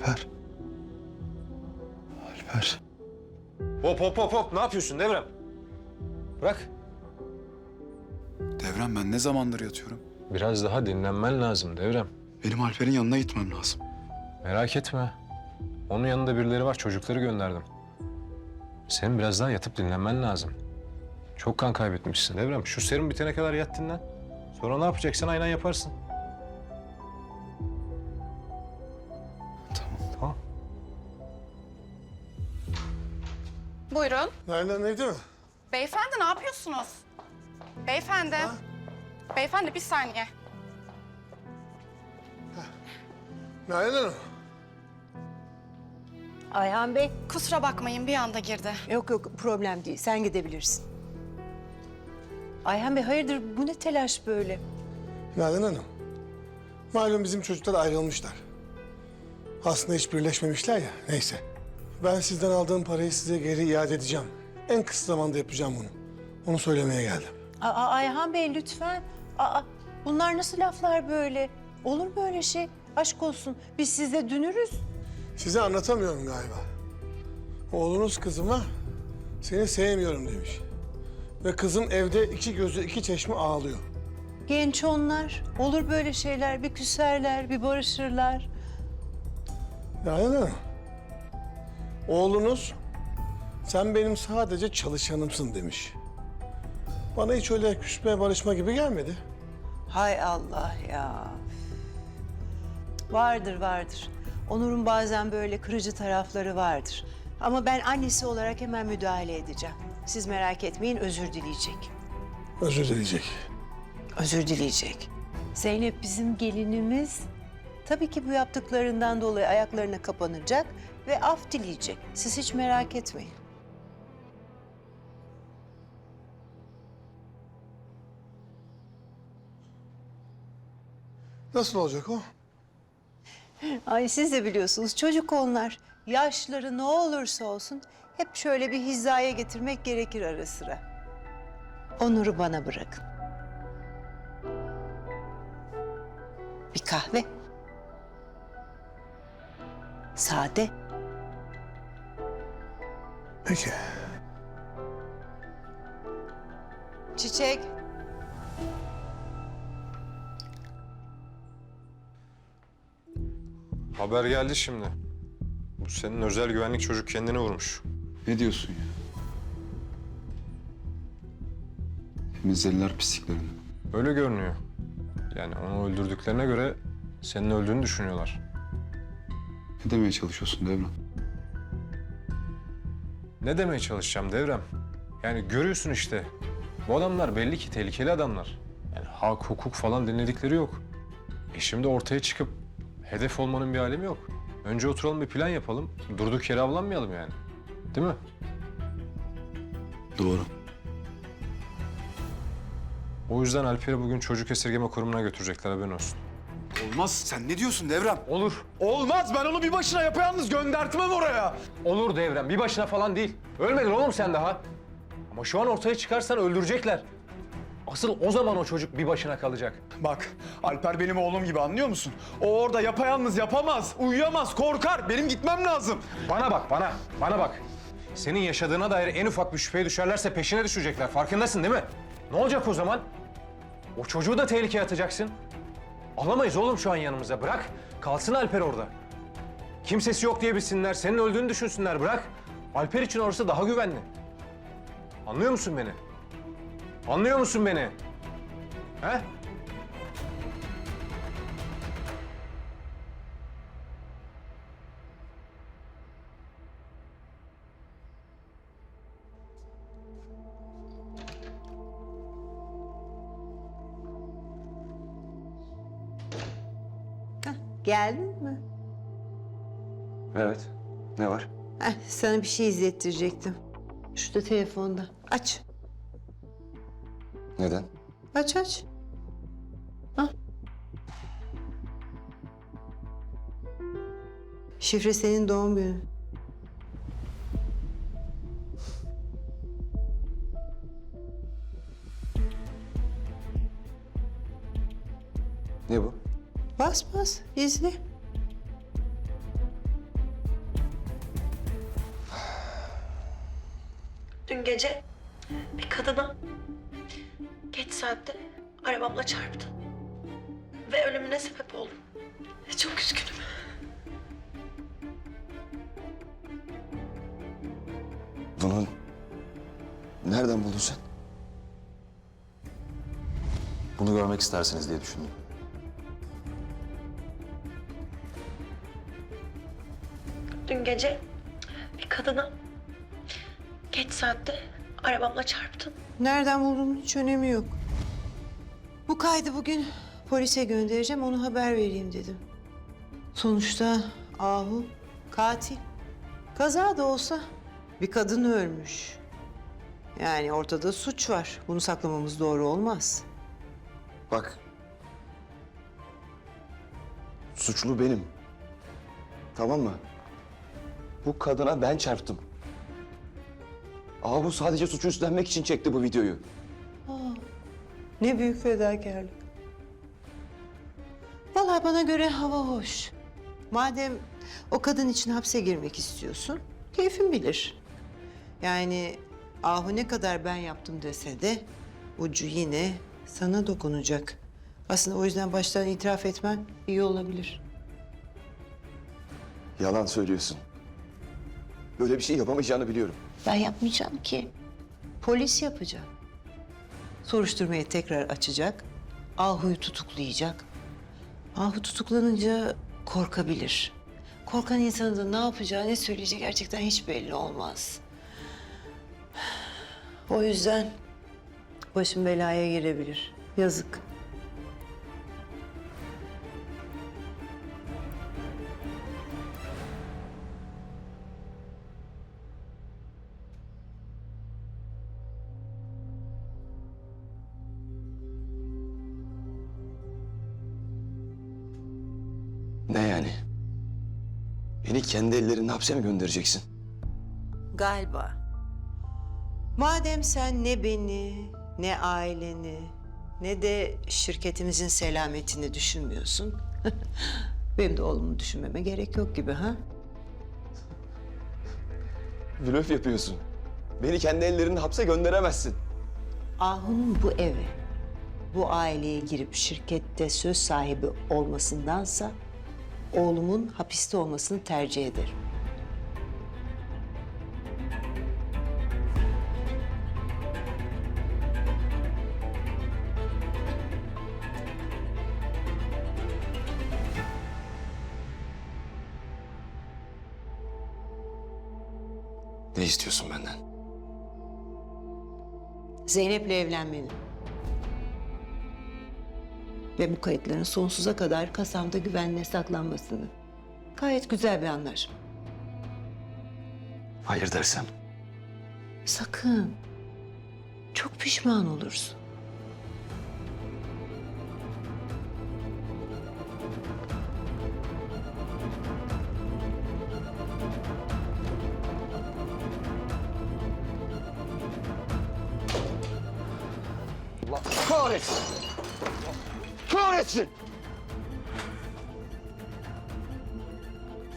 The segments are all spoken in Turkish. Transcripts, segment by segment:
Alper. Alper. Hop hop hop hop ne yapıyorsun Devrem? Bırak. Devrem ben ne zamandır yatıyorum? Biraz daha dinlenmen lazım Devrem. Benim Alper'in yanına gitmem lazım. Merak etme. Onun yanında birileri var çocukları gönderdim. Senin biraz daha yatıp dinlenmen lazım. Çok kan kaybetmişsin Devrem. Şu serum bitene kadar yat dinlen. Sonra ne yapacaksan aynen yaparsın. Buyurun. Nereden evde mi? Beyefendi ne yapıyorsunuz? Beyefendi. Beyefendi bir saniye. Nalan Hanım. Ayhan Bey, Kusura bakmayın bir anda girdi. yok yok problem değil. Sen gidebilirsin. Ayhan Bey hayırdır bu ne telaş böyle? Nalan Hanım. Malum bizim çocuklar ayrılmışlar. Aslında hiç birleşmemişler ya. Neyse. Ben sizden aldığım parayı size geri iade edeceğim. En kısa zamanda yapacağım bunu. Onu söylemeye geldim. Aa, Ayhan Bey lütfen. Aa, bunlar nasıl laflar böyle? Olur mu öyle şey? Aşk olsun. Biz sizde dünürüz. Size anlatamıyorum galiba. Oğlunuz kızıma seni sevmiyorum demiş. Ve kızım evde iki gözü iki çeşme ağlıyor. Genç onlar. Olur böyle şeyler. Bir küserler, bir barışırlar. Nalan Hanım. Oğlunuz sen benim sadece çalışanımsın demiş. Bana hiç öyle küsme barışma gibi gelmedi. Hay Allah ya. Vardır vardır. Onur'un bazen böyle kırıcı tarafları vardır. Ama ben annesi olarak hemen müdahale edeceğim. Siz merak etmeyin özür dileyecek. Özür dileyecek. Özür dileyecek. Zeynep bizim gelinimiz. Tabii ki bu yaptıklarından dolayı ayaklarına kapanacak ve af dileyecek. Siz hiç merak etmeyin. Nasıl olacak o? Ay siz de biliyorsunuz çocuk onlar. Yaşları ne olursa olsun hep şöyle bir hizaya getirmek gerekir ara sıra. Onur'u bana bırakın. Bir kahve. Sade. Peki. Çiçek. Haber geldi şimdi. Bu senin özel güvenlik çocuk kendini vurmuş. Ne diyorsun ya? Temizlediler pisliklerini. Öyle görünüyor. Yani onu öldürdüklerine göre senin öldüğünü düşünüyorlar. Ne demeye çalışıyorsun Devrem? Ne demeye çalışacağım Devrem? Yani görüyorsun işte. Bu adamlar belli ki tehlikeli adamlar. Yani hak, hukuk falan dinledikleri yok. E şimdi ortaya çıkıp hedef olmanın bir alemi yok. Önce oturalım bir plan yapalım. Durduk yere avlanmayalım yani. Değil mi? Doğru. O yüzden Alper'i bugün çocuk esirgeme kurumuna götürecekler haberin olsun. Olmaz. Sen ne diyorsun Devrem? Olur. Olmaz. Ben onu bir başına yapayalnız göndertmem oraya. Olur Devrem. Bir başına falan değil. Ölmedin oğlum sen daha. Ama şu an ortaya çıkarsan öldürecekler. Asıl o zaman o çocuk bir başına kalacak. Bak Alper benim oğlum gibi anlıyor musun? O orada yapayalnız yapamaz, uyuyamaz, korkar. Benim gitmem lazım. Bana bak bana, bana bak. Senin yaşadığına dair en ufak bir şüpheye düşerlerse peşine düşecekler. Farkındasın değil mi? Ne olacak o zaman? O çocuğu da tehlikeye atacaksın. Alamayız oğlum şu an yanımıza. Bırak. Kalsın Alper orada. Kimsesi yok diye bilsinler. Senin öldüğünü düşünsünler. Bırak. Alper için orası daha güvenli. Anlıyor musun beni? Anlıyor musun beni? He? Geldin mi? Evet. Ne var? Heh, sana bir şey izlettirecektim. Şurada telefonda. Aç. Neden? Aç aç. Al. Şifre senin doğum günün. Bas bas izle. Dün gece bir kadına geç saatte arabamla çarptım. Ve ölümüne sebep oldum. Çok üzgünüm. Bunu nereden buldun sen? Bunu görmek istersiniz diye düşündüm. Dün gece bir kadına geç saatte arabamla çarptım. Nereden bulduğumun hiç önemi yok. Bu kaydı bugün polise göndereceğim, onu haber vereyim dedim. Sonuçta Ahu katil. Kaza da olsa bir kadın ölmüş. Yani ortada suç var. Bunu saklamamız doğru olmaz. Bak. Suçlu benim. Tamam mı? Bu kadına ben çarptım. Ahu sadece suçu üstlenmek için çekti bu videoyu. Ne büyük fedakarlık. Vallahi bana göre hava hoş. Madem o kadın için hapse girmek istiyorsun, keyfin bilir. Yani Ahu ne kadar ben yaptım dese de ucu yine sana dokunacak. Aslında o yüzden baştan itiraf etmen iyi olabilir. Yalan söylüyorsun. Böyle bir şey yapamayacağını biliyorum. Ben yapmayacağım ki. Polis yapacak. Soruşturmayı tekrar açacak. Ahu'yu tutuklayacak. Ahu tutuklanınca korkabilir. Korkan insanın da ne yapacağı, ne söyleyeceği gerçekten hiç belli olmaz. O yüzden başım belaya girebilir. Yazık. Kendi ellerinle hapse mi göndereceksin? Galiba. Madem sen ne beni, ne aileni, ne de şirketimizin selametini düşünmüyorsun... ...benim de oğlumu düşünmeme gerek yok gibi ha? Blöf yapıyorsun. Beni kendi ellerinle hapse gönderemezsin. Ahu'nun bu eve, bu aileye girip şirkette söz sahibi olmasındansa... ...oğlumun hapiste olmasını tercih ederim. Ne istiyorsun benden? Zeynep'le evlenmeni. Ve bu kayıtların sonsuza kadar kasamda güvenle saklanmasını. Gayet güzel bir anlaşma. Hayır dersem. Sakın. Çok pişman olursun.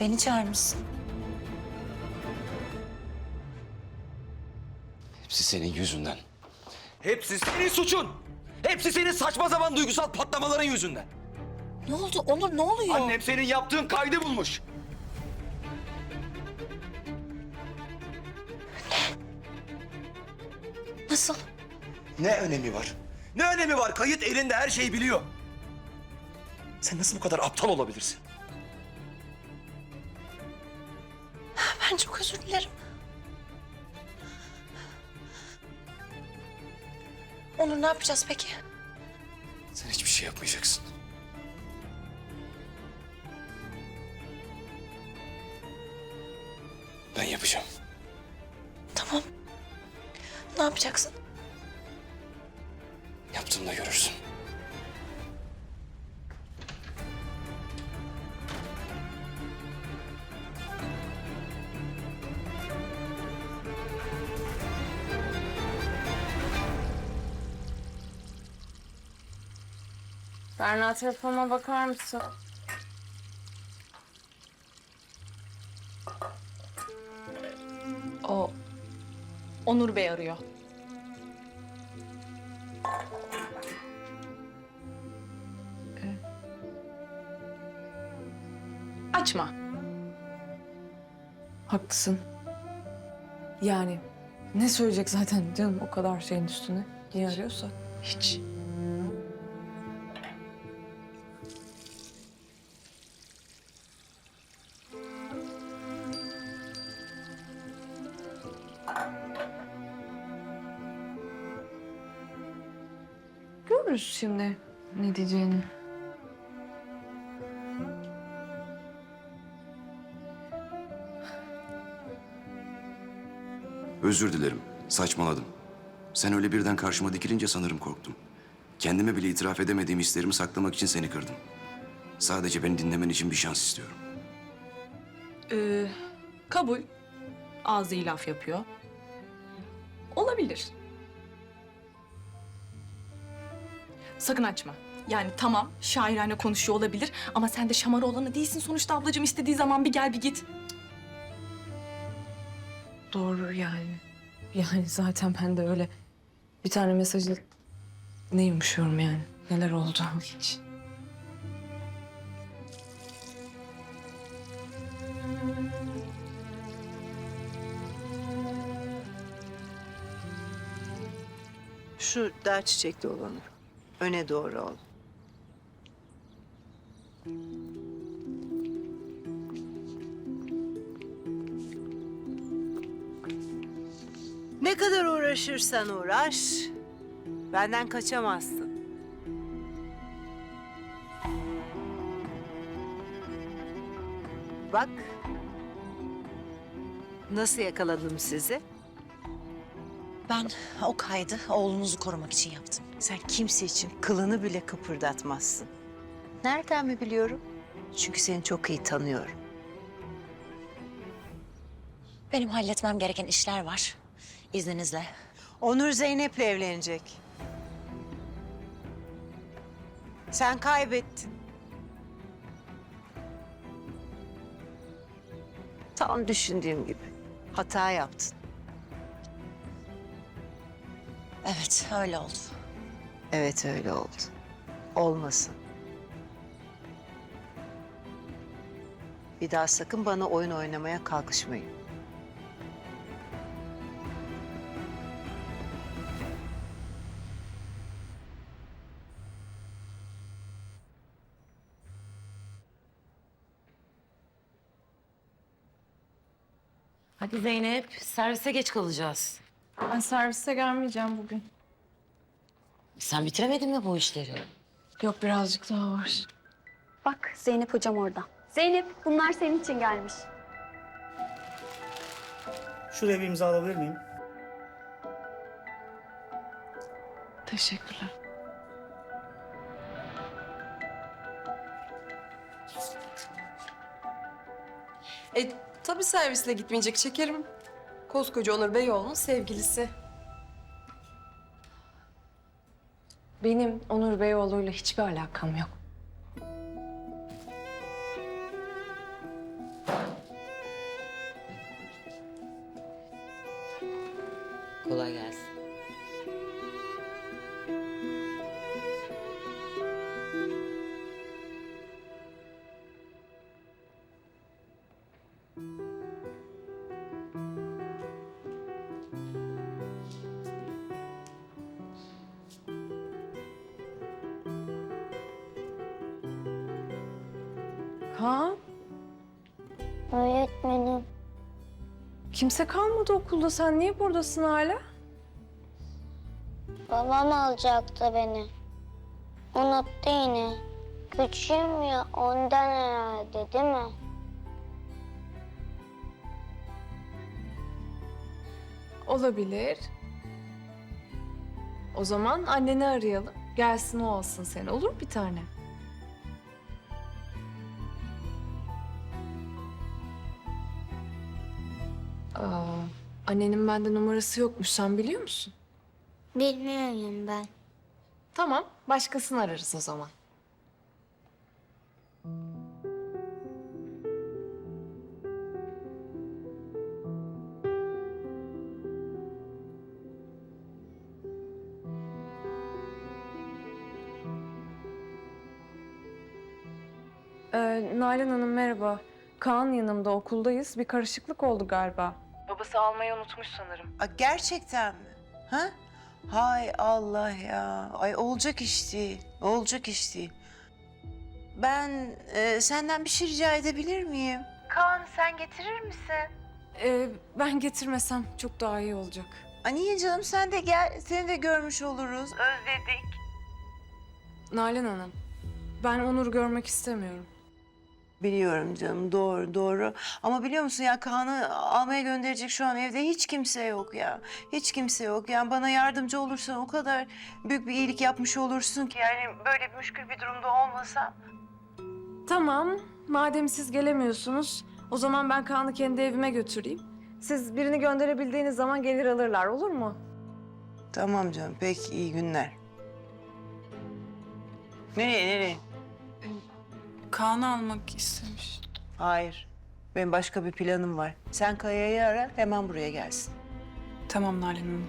Beni çağırmışsın. Hepsi senin yüzünden. Hepsi senin suçun. Hepsi senin saçma sapan duygusal patlamaların yüzünden. Ne oldu Onur ne oluyor? Annem senin yaptığın kaydı bulmuş. Nasıl? Ne önemi var? Ne önemi var? Kayıt elinde her şeyi biliyor. Sen nasıl bu kadar aptal olabilirsin? Ben çok özür dilerim. Onur ne yapacağız peki? Sen hiçbir şey yapmayacaksın. Ben yapacağım. Tamam. Ne yapacaksın? Yaptığımda görürsün. Berna telefonuma bakar mısın? O Onur Bey arıyor. Ee, Açma. Haklısın. Yani ne söyleyecek zaten canım o kadar şeyin üstüne. Niye arıyorsa? Hiç. Görürüz şimdi ne diyeceğini. Özür dilerim. Saçmaladım. Sen öyle birden karşıma dikilince sanırım korktum. Kendime bile itiraf edemediğim hislerimi saklamak için seni kırdım. Sadece beni dinlemen için bir şans istiyorum. Ee, kabul. Ağzı laf yapıyor. Sakın açma. Yani tamam şairane konuşuyor olabilir ama sen de şamar olanı değilsin sonuçta ablacığım istediği zaman bir gel bir git. Doğru yani. Yani zaten ben de öyle bir tane mesajla ne yumuşuyorum yani. Neler oldu hiç. Şu dar çiçekli olanı. Öne doğru ol. Ne kadar uğraşırsan uğraş, benden kaçamazsın. Bak, nasıl yakaladım sizi? Ben o kaydı oğlunuzu korumak için yaptım. Sen kimse için kılını bile kıpırdatmazsın. Nereden mi biliyorum? Çünkü seni çok iyi tanıyorum. Benim halletmem gereken işler var. İzninizle. Onur Zeynep'le evlenecek. Sen kaybettin. Tam düşündüğüm gibi. Hata yaptın. Evet öyle oldu. Evet öyle oldu. Olmasın. Bir daha sakın bana oyun oynamaya kalkışmayın. Hadi Zeynep, servise geç kalacağız. Ben servise gelmeyeceğim bugün. Sen bitiremedin mi bu işleri? Yok birazcık daha var. Bak Zeynep hocam orada. Zeynep bunlar senin için gelmiş. Şuraya bir imza alabilir miyim? Teşekkürler. E tabii servisle gitmeyecek şekerim. Koskoca Onur Beyoğlu'nun sevgilisi. Benim Onur Beyoğlu'yla hiçbir alakam yok. Kaan, Öğretmenim. kimse kalmadı okulda. Sen niye buradasın hala? Babam alacaktı beni. Unuttu yine. Küçüğüm ya ondan herhalde değil mi? Olabilir. O zaman anneni arayalım. Gelsin o alsın seni. Olur mu bir tane? Aa, annenin bende numarası yokmuş. Sen biliyor musun? Bilmiyorum ben. Tamam. Başkasını ararız o zaman. Ee, Nalan Hanım merhaba. Kaan yanımda okuldayız. Bir karışıklık oldu galiba. Babası almayı unutmuş sanırım. Aa, gerçekten mi? Ha? Hay Allah ya. Ay olacak iş değil. Olacak iş değil. Ben e, senden bir şey rica edebilir miyim? Kaan sen getirir misin? Ee, ben getirmesem çok daha iyi olacak. Aa, niye canım sen de gel. Seni de görmüş oluruz. Özledik. Nalan Hanım, ben Onur'u görmek istemiyorum. Biliyorum canım doğru doğru. Ama biliyor musun ya Kaan'ı almaya gönderecek şu an evde hiç kimse yok ya. Hiç kimse yok. Yani bana yardımcı olursan o kadar büyük bir iyilik yapmış olursun ki. Yani böyle bir müşkül bir durumda olmasam. Tamam, madem siz gelemiyorsunuz, o zaman ben Kaan'ı kendi evime götüreyim. Siz birini gönderebildiğiniz zaman gelir alırlar, olur mu? Tamam canım peki iyi günler. Nereye nereye? Kaan'ı almak istemiş. Hayır. Benim başka bir planım var. Sen Kaya'yı ara hemen buraya gelsin. Tamam Nalan Hanım.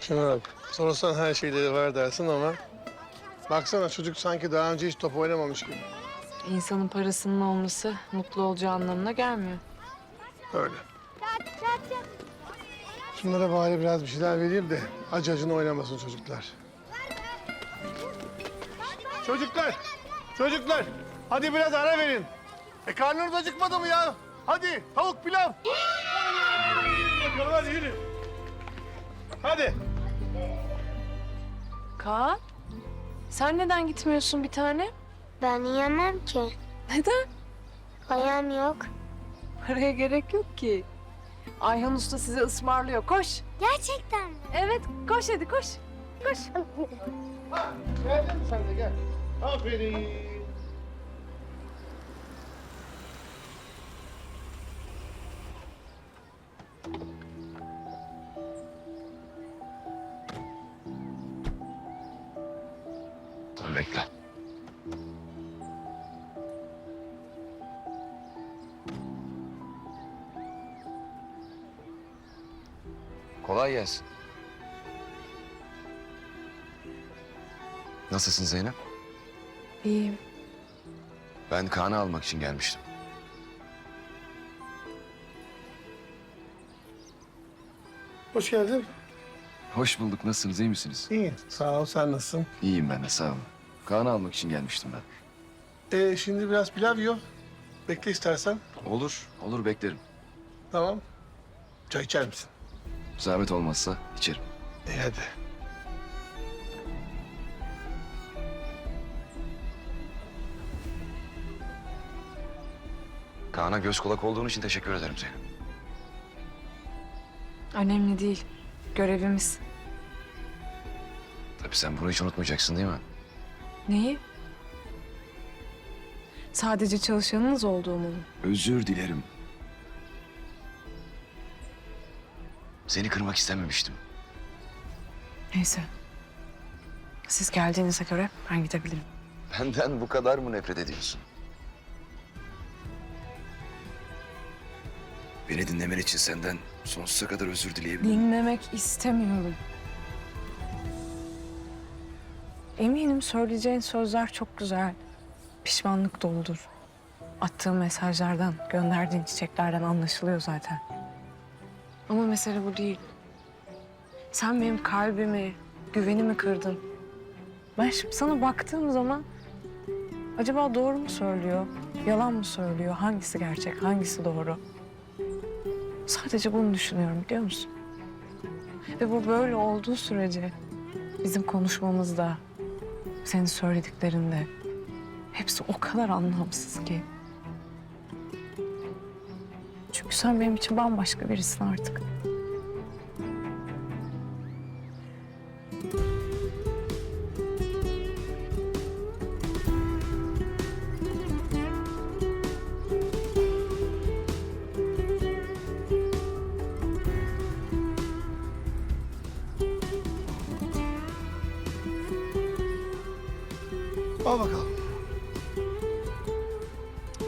Şuna bak. Sorsan her şeyleri var dersin ama... Baksana çocuk sanki daha önce hiç top oynamamış gibi. İnsanın parasının olması mutlu olacağı anlamına gelmiyor. Öyle. Şunlara bari biraz bir şeyler vereyim de acı acını oynamasın çocuklar. Çocuklar! Çocuklar! Hadi biraz ara verin. E karnınız acıkmadı mı ya? Hadi tavuk pilav. Bakalım hadi yürü. Hadi. Kaan, sen neden gitmiyorsun bir tane? Ben yiyemem ki. Neden? Ayağım yok. Paraya gerek yok ki. Ayhan Usta size ısmarlıyor. Koş. Gerçekten mi? Evet, koş hadi koş. Koş. Ha, geldin mi sen de gel. Aferin. Bekle. Kolay gelsin. Nasılsın Zeynep? İyiyim. Ben Kaan'ı almak için gelmiştim. Hoş geldin. Hoş bulduk. Nasılsınız? iyi misiniz? İyi. Sağ ol. Sen nasılsın? İyiyim ben de sağ olun. Kaan'ı almak için gelmiştim ben. Ee, şimdi biraz pilav yiyor. Bekle istersen. Olur. Olur beklerim. Tamam. Çay içer misin? Zahmet olmazsa içerim. İyi hadi. Kaan'a göz kulak olduğun için teşekkür ederim Zeynep. Önemli değil. Görevimiz. Tabii sen bunu hiç unutmayacaksın değil mi? Neyi? Sadece çalışanınız olduğumu mu? Özür dilerim. Seni kırmak istememiştim. Neyse. Siz geldiğinize göre ben gidebilirim. Benden bu kadar mı nefret ediyorsun? Beni dinlemen için senden sonsuza kadar özür dileyebilirim. Dinlemek istemiyorum. Eminim söyleyeceğin sözler çok güzel. Pişmanlık doludur. Attığın mesajlardan, gönderdiğin çiçeklerden anlaşılıyor zaten. Ama mesele bu değil. Sen benim kalbimi, güvenimi kırdın. Ben şimdi sana baktığım zaman acaba doğru mu söylüyor, yalan mı söylüyor, hangisi gerçek, hangisi doğru? Sadece bunu düşünüyorum biliyor musun? Ve bu böyle olduğu sürece bizim konuşmamızda, senin söylediklerinde hepsi o kadar anlamsız ki. Sen benim için bambaşka birisin artık. Al bakalım.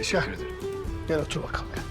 Ederim. Gel otur bakalım.